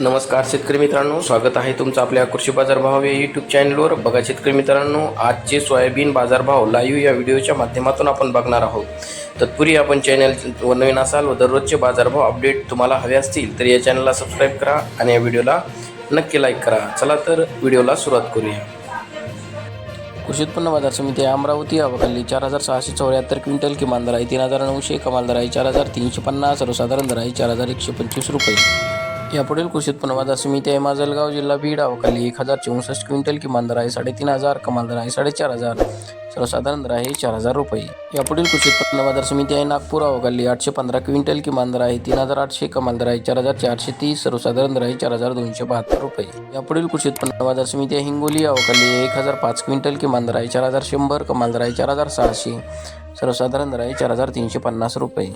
नमस्कार शेतकरी मित्रांनो स्वागत आहे तुमचं आपल्या कृषी बाजारभाव या यूट्यूब चॅनलवर बघा शेतकरी मित्रांनो आजचे सोयाबीन बाजारभाव लाईव्ह या व्हिडिओच्या माध्यमातून आपण बघणार आहोत. तत्पूर्वी आपण चॅनल नवीन असाल व दररोजचे बाजारभाव अपडेट तुम्हाला हवे असतील तर या चॅनलला सबस्क्राईब करा आणि या व्हिडिओला नक्की लाईक करा. चला तर व्हिडिओला सुरुवात करूया. कृषी उत्पन्न बाजार समिती अमरावती अवकाली चार हजार सहाशे चौऱ्याहत्तर क्विंटल किमान दर आहे तीन हजार नऊशे कमाल दर आहे चार हजार तीनशे पन्नास सर्वसाधारण दर आहे चार हजार एकशे पंचवीस रुपये. यापुढील कृषी उत्पन्न बाजार समिती आहे माजलगाव जिल्हा बीड अवकाली एक हजार चौसष्ट क्विंटल किमान दर आहे. साडेतीन हजार कमाल दर आहे. साडेचार हजार. सर्वसाधारण दर आहे चार हजार रुपये. यापुढील कृषी उत्पन्न बाजार समिती आहे नागपूर अवकाली आठशे पंधरा क्विंटल किमान दर आहे. तीन हजार आठशे कमाल दर आहे. चार हजार चारशे तीस. सर्वसाधारण दर आहे चार हजार दोनशे बहात्तर रुपये. यापुढील कृषी उत्पन्न बाजार समिती आहे हिंगोली अवकाली एक हजार पाच क्विंटल किमान दर आहे. चार हजार शंभर कमाल दर आहे. चार हजार सहाशे. सर्वसाधारण दर आहे चार हजार तीनशे पन्नास रुपये.